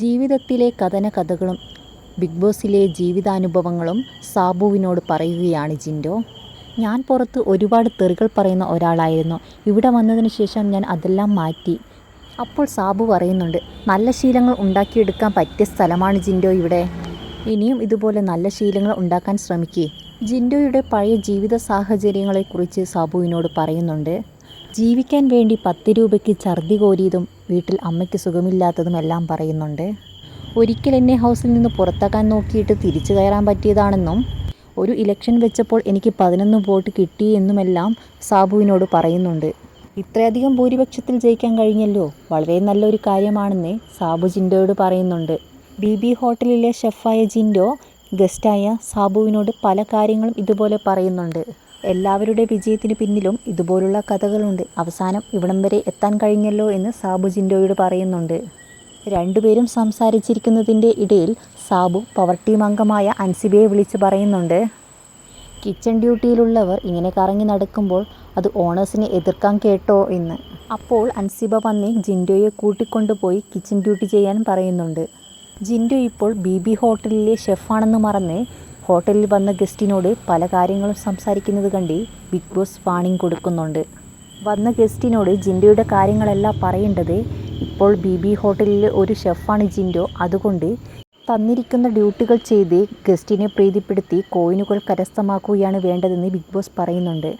ജീവിതത്തിലെ കഥന കഥകളും ബിഗ് ബോസിലെ ജീവിതാനുഭവങ്ങളും സാബുവിനോട് പറയുകയാണ് ജിൻഡോ. ഞാൻ പുറത്ത് ഒരുപാട് തെറികൾ പറയുന്ന ഒരാളായിരുന്നു. ഇവിടെ വന്നതിന് ശേഷം ഞാൻ അതെല്ലാം മാറ്റി. അപ്പോൾ സാബു പറയുന്നുണ്ട് നല്ല ശീലങ്ങൾ ഉണ്ടാക്കിയെടുക്കാൻ പറ്റിയ സ്ഥലമാണ് ജിൻഡോ ഇവിടെ. ഇനിയും ഇതുപോലെ നല്ല ശീലങ്ങൾ ഉണ്ടാക്കാൻ ശ്രമിക്കേ. ജിൻഡോയുടെ പഴയ ജീവിത സാഹചര്യങ്ങളെക്കുറിച്ച് സാബുവിനോട് പറയുന്നുണ്ട് ജീവിക്കാൻ വേണ്ടി പത്ത് രൂപയ്ക്ക് ഛർദി കോരിയതും വീട്ടിൽ അമ്മയ്ക്ക് സുഖമില്ലാത്തതും എല്ലാം പറയുന്നുണ്ട്. ഒരിക്കൽ എന്നെ ഹൗസിൽ നിന്ന് പുറത്താക്കാൻ നോക്കിയിട്ട് തിരിച്ചു കയറാൻ പറ്റിയതാണെന്നും ഒരു ഇലക്ഷൻ വെച്ചപ്പോൾ എനിക്ക് പതിനൊന്ന് വോട്ട് കിട്ടി എന്നുമെല്ലാം സാബുവിനോട് പറയുന്നുണ്ട്. ഇത്രയധികം ഭൂരിപക്ഷത്തിൽ ജയിക്കാൻ കഴിഞ്ഞല്ലോ വളരെ നല്ലൊരു കാര്യമാണെന്ന് സാബു ജിൻഡോയോട് പറയുന്നുണ്ട്. ബി ബി ഹോട്ടലിലെ ഷെഫായ ജിൻഡോ ഗസ്റ്റായ സാബുവിനോട് പല കാര്യങ്ങളും ഇതുപോലെ പറയുന്നുണ്ട്. എല്ലാവരുടെ വിജയത്തിന് പിന്നിലും ഇതുപോലുള്ള കഥകളുണ്ട്. അവസാനം ഇവിടം വരെ എത്താൻ കഴിഞ്ഞല്ലോ എന്ന് സാബു ജിൻഡോയോട് പറയുന്നുണ്ട്. രണ്ടുപേരും സംസാരിച്ചിരിക്കുന്നതിന്റെ ഇടയിൽ സാബു പവർ ടീം അംഗമായ അൻസിബയെ വിളിച്ച് പറയുന്നുണ്ട്. കിച്ചൺ ഡ്യൂട്ടിയിലുള്ളവർ ഇങ്ങനെ കറങ്ങി നടക്കുമ്പോൾ അത് ഓണേഴ്സിനെ എതിർക്കാൻ കേട്ടോ എന്ന്. അപ്പോൾ അൻസിബ വന്ന് ജിൻഡോയെ കൂട്ടിക്കൊണ്ടുപോയി കിച്ചൺ ഡ്യൂട്ടി ചെയ്യാൻ പറയുന്നുണ്ട്. ജിൻഡോ ഇപ്പോൾ ബി ബി ഹോട്ടലിലെ ഷെഫാണെന്ന് മറന്ന് ഹോട്ടലിൽ വന്ന ഗസ്റ്റിനോട് പല കാര്യങ്ങളും സംസാരിക്കുന്നത് കണ്ട് ബിഗ് ബോസ് വാണിംഗ് കൊടുക്കുന്നുണ്ട്. വന്ന ഗസ്റ്റിനോട് ജിൻഡോയുടെ കാര്യങ്ങളെല്ലാം പറയേണ്ടത് ഇപ്പോൾ ബി ബി ഹോട്ടലിൽ ഒരു ഷെഫാണ് ജിൻഡോ. അതുകൊണ്ട് തന്നിരിക്കുന്ന ഡ്യൂട്ടികൾ ചെയ്ത് ഗസ്റ്റിനെ പ്രീതിപ്പെടുത്തി കോയിനുകൾ കരസ്ഥമാക്കുകയാണ് വേണ്ടതെന്ന് ബിഗ് ബോസ് പറയുന്നുണ്ട്.